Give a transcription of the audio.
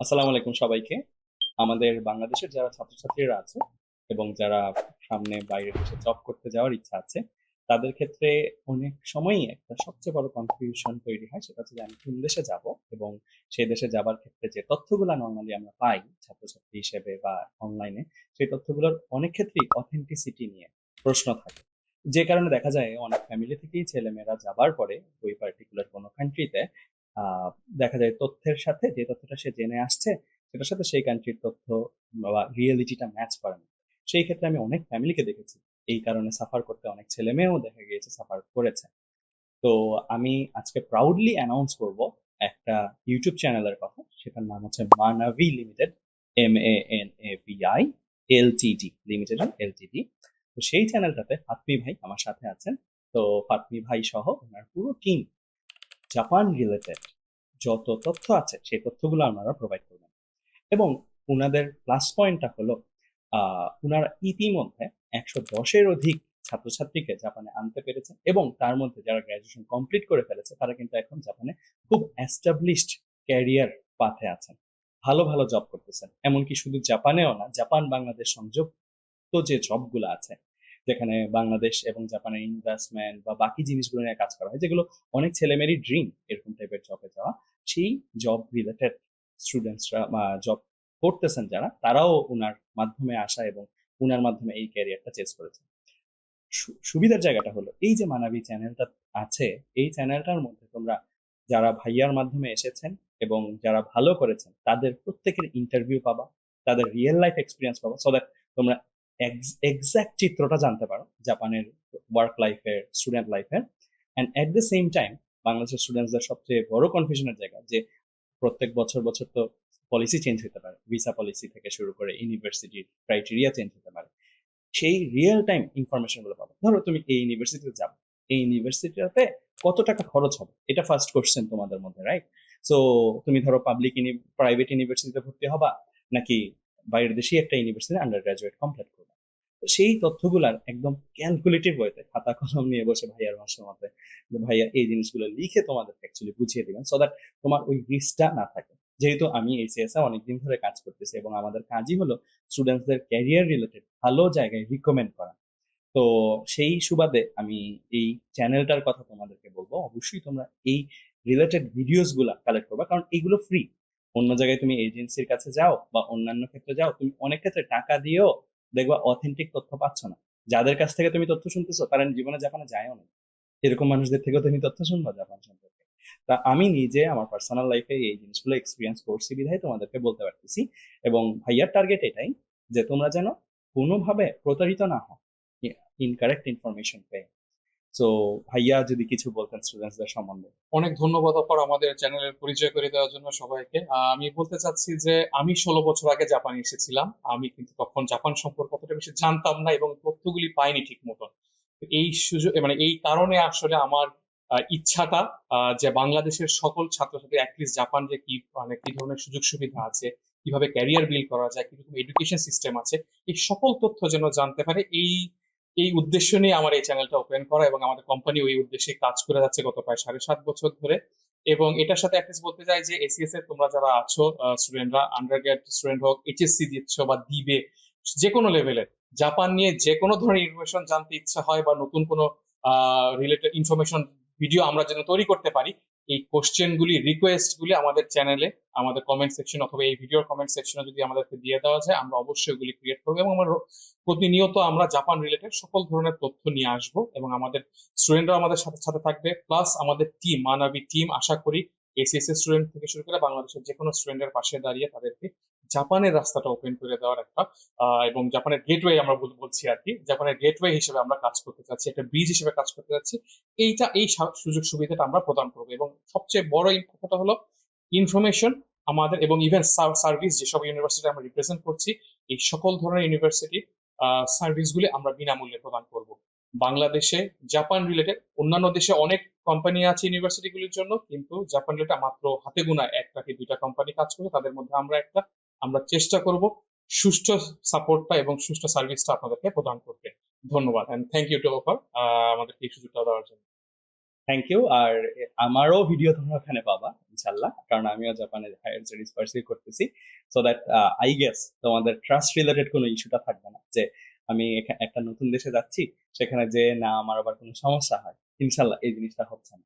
আসসালামু আলাইকুম সবাইকে। আমাদের বাংলাদেশের যারা ছাত্রছাত্রীরা আছে এবং যারা সামনে বাইরে দেশে জব করতে যাওয়ার ইচ্ছা আছে, তাদের ক্ষেত্রে অনেক সময়ই একটা সবচেয়ে বড় কনফিউশন তৈরি হয়, সেটা হচ্ছে যে আমি কোন দেশে যাব এবং সেই দেশে যাবার ক্ষেত্রে যে তথ্যগুলো নর্মালি আমরা পাই ছাত্রছাত্রী হিসেবে বা অনলাইনে সেই তথ্যগুলোর অনেক ক্ষেত্রেই অথেন্টিসিটি নিয়ে প্রশ্ন থাকে। যে কারণে দেখা যায় অনেক ফ্যামিলি থেকেই ছেলেমেয়েরা যাবার পরে ওই পার্টিকুলার কোনো কান্ট্রিতে দেখা যায় তথ্যের সাথে যে তথ্যটা সে জেনে আসছে, সেটার সাথে সেই কান্ট্রির তথ্য বা রিয়েলিটিটা ম্যাচ করে না। সেই ক্ষেত্রে আমি অনেক ফ্যামিলিকে দেখেছি। এই কারণে সাফার করতে অনেক ছেলে মেয়েও দেখা গিয়েছে সাফার করেছে। তো আমি আজকে প্রাউডলি অ্যানাউন্স করব একটা ইউটিউব চ্যানেলের কথা। সেটার নাম হচ্ছে Manavi limited M A N A V I L T D limited L T D তো সেই চ্যানেলটাতে ফাতমি ভাই আমার সাথে আছেন। তো ফাতমি ভাই সহ ওনার পুরো টিম জাপান রিলেটেড যত তথ্য আছে সেই তথ্যগুলো আপনারা প্রোভাইড করবেন। এবং ওনাদের প্লাস পয়েন্টটা হলো ওনারা ইতিমধ্যে একশো দশের অধিক ছাত্রছাত্রীকে জাপানে আনতে পেরেছে এবং তার মধ্যে যারা গ্রাজুয়েশন কমপ্লিট করে ফেলেছে, তারা কিন্তু এখন জাপানে খুব এস্টাবলিশড ক্যারিয়ার পাথে আছেন। ভালো ভালো জব করতেছেন। এমনকি শুধু জাপানেও না জাপান বাংলাদেশ সংযুক্ত যে জবগুলো আছে যেখানে বাংলাদেশ এবং জাপানের ইনভেস্টমেন্ট বা বাকি জিনিসগুলো নিয়ে কাজ করা হয়, যেগুলো অনেক ছেলেমেয়েরই ড্রিম এরকম টাইপের জবে যাওয়া, সেই জব রিলেটেড স্টুডেন্টসরা বা জব করতেছেন যারা, তারাও ওনার মাধ্যমে আসা এবং ওনার মাধ্যমে এই ক্যারিয়ারটা চেস করেছে সুবিধার জায়গাটা হলো, এই যে মানাবি চ্যানেলটা আছে, এই চ্যানেলটার মধ্যে তোমরা যারা ভাইয়ার মাধ্যমে এসেছেন এবং যারা ভালো করেছেন, তাদের প্রত্যেকের ইন্টারভিউ পাবা, তাদের রিয়েল লাইফ এক্সপিরিয়েন্স পাবা সো দ্যাট তোমরা এক্সাক্ট চিত্রটা জানতে পারো, জাপানের ওয়ার্ক লাইফের স্টুডেন্ট লাইফের and at the same time বাংলাদেশের স্টুডেন্টসদের সবচেয়ে বড় কনফিউশনের জায়গা, যে প্রত্যেক বছর বছর তো পলিসি চেঞ্জ হতে পারে ভিসা পলিসি থেকে শুরু করে ইউনিভার্সিটির ক্রাইটেরিয়া চেঞ্জ হতে পারে। সেই রিয়েল টাইম ইনফরমেশনগুলো পাবো। ধরো তুমি এই ইউনিভার্সিটিতে যাবে এই ইউনিভার্সিটিতে কত টাকা খরচ হবে? এটা ফার্স্ট কোশ্চেন তোমাদের মধ্যে রাইট সো তুমি ধরো পাবলিক প্রাইভেট ইউনিভার্সিটিতে ভর্তি হবা, নাকি বাইরের দেশেই একটা ইউনিভার্সিটি আন্ডার গ্রাজুয়েট কমপ্লিট করবে। তো সেই তথ্যগুলার একদম ক্যালকুলেটিভ ওয়েতে খাতা কলম নিয়ে বসে ভাইয়ার ভাষার যে ভাইয়া এই জিনিসগুলো লিখে তোমাদের অ্যাকচুয়ালি বুঝিয়ে দিবেন সো দ্যাট তোমার ওই রিস্কটা না থাকে। যেহেতু আমি এই সিএসএ অনেকদিন ধরে কাজ করতেছি এবং আমাদের কাজই হলো স্টুডেন্টসদের ক্যারিয়ার রিলেটেড ভালো জায়গায় রিকমেন্ড করা। তো সেই সুবাদে আমি এই চ্যানেলটার কথা তোমাদেরকে বলব। অবশ্যই তোমরা এই রিলেটেড ভিডিওসগুলা কালেক্ট করবা, কারণ এগুলো ফ্রি অন্য জায়গায় তুমি এজেন্সির কাছে যাও বা অন্যান্য ক্ষেত্রে যাও, তুমি অনেক ক্ষেত্রে টাকা দিয়েও দেখবা অথেন্টিক তথ্য পাচ্ছ না। যাদের কাছ থেকে তুমি তথ্য শুনতেছো, তারা জীবনে জাপানে যায়ও না। এরকম মানুষদের থেকেও তুমি তথ্য শুনবা জাপান সম্পর্কে। তা আমি নিজে আমার পার্সোনাল লাইফে এই জিনিসগুলো এক্সপিরিয়েন্স করছি বিধায় তোমাদেরকে বলতে পারতেছি। এবং ভাইয়ার টার্গেট এটাই যে তোমরা যেন কোনোভাবে প্রতারিত না হও। ইনকারেক্ট ইনফরমেশন পেয়ে। সো ভাইয়া যদি কিছু বলতেন স্টুডেন্টসদের সম্বন্ধে। অনেক ধন্যবাদ অপর আমাদের চ্যানেলের পরিচয় করে দেওয়ার জন্য সবাইকে। আমি বলতে চাচ্ছি যে, আমি ষোলো বছর আগে জাপানে এসেছিলাম। আমি কিন্তু তখন জাপান সম্পর্কে অতটা বেশি জানতাম না এবং তথ্যগুলি পাইনি ঠিক মতন। এই সুযোগ মানে এই কারণে আসলে আমার ইচ্ছাটা যে বাংলাদেশের সকল ছাত্রছাত্রী অ্যাটলিস্ট জাপান যে কি মানে কি ধরনের সুযোগ সুবিধা আছে, কীভাবে ক্যারিয়ার বিল্ড করা যায়, কীরকম এডুকেশন সিস্টেম আছে, এই সকল তথ্য যেন জানতে পারে, এই এই উদ্দেশ্য নিয়ে আমার এই চ্যানেলটা ওপেন করা এবং আমাদের কোম্পানি ওই উদ্দেশ্যে কাজ করে যাচ্ছে গত প্রায় সাড়ে সাত বছর ধরে। এবং এটার সাথে একটা বলতে চাই যে এসিএস এর তোমরা যারা আছো স্টুডেন্টরা আন্ডার গ্রেড স্টুডেন্ট হোক এইচএসসি দিচ্ছ বা দিবে যে কোনো লেভেলের জাপান নিয়ে যে কোনো ধরনের ইনফরমেশন জানতে ইচ্ছা হয় বা নতুন কোনো রিলেটেড ইনফরমেশন ভিডিও আমরা যেন তৈরি করতে পারি, এই কোশ্চেন গুলি রিকোয়েস্ট গুলি আমাদের চ্যানেলে আমাদের কমেন্ট সেকশন অথবা এই ভিডিওর কমেন্ট সেকশনে যদি আমাদেরকে দিয়ে দেওয়া যায়, আমরা অবশ্যই ওগুলি ক্রিয়েট করব এবং আমরা প্রতিনিয়ত আমরা জাপান রিলেটেড সকল ধরনের তথ্য নিয়ে আসব এবং আমাদের স্টুডেন্টরা আমাদের সাথে সাথে থাকবে। প্লাস আমাদের টিম মানাবি টিম আশা করি এসিএস স্টুডেন্ট থেকে শুরু করে বাংলাদেশের যে কোনো স্টুডেন্টের পাশে দাঁড়িয়ে তাদেরকে জাপানের রাস্তাটা ওপেন করে দেওয়ার একটা এবং জাপানের গেটওয়ে আমরা বল- বলছি আর কি। জাপানের গেটওয়ে হিসেবে আমরা কাজ করতে চাচ্ছি, একটা ব্রিজ হিসেবে কাজ করতে চাচ্ছি। এইটা, এই সুযোগ সুবিধাটা আমরা প্রদান করব এবং সবচেয়ে বড় কথাটা হলো ইনফরমেশন আমাদের এবং ইভেন সার্ভিস যেসব ইউনিভার্সিটি আমরা রিপ্রেজেন্ট করছি, এই সকল ধরনের ইউনিভার্সিটি সার্ভিসগুলি আমরা বিনামূল্যে প্রদান করব। বাংলাদেশে জাপান রিলেটেড অন্যান্য দেশে অনেক কোম্পানি আছে ইউনিভার্সিটিগুলির জন্য, কিন্তু জাপান রিলেটেড মাত্র হাতে গোনা একটা কি দুইটা কোম্পানি কাজ করে, তাদের মধ্যে আমরা একটা, আমরা চেষ্টা করব সুষ্ঠু সাপোর্টটা এবং সুষ্ঠু সার্ভিসটা আপনাদেরকে প্রদান করতে। ধন্যবাদ and thank you to offer আমাদেরকে এই সুযোগটা দেওয়ার জন্য। থ্যাংক ইউ আর আমারও ভিডিও তোমরা ওখানে পাবা ইনশাল্লাহ কারণ আমিও জাপানে হায়ার স্টাডিজ করতেছি। সো দ্যাট আই গেস তোমাদের ট্রাস্ট রিলেটেড কোনো ইস্যুটা থাকবে না যে আমি একটা নতুন দেশে যাচ্ছি, সেখানে যে না আমার আবার কোনো সমস্যা হয়। ইনশাল্লাহ এই জিনিসটা হচ্ছে না।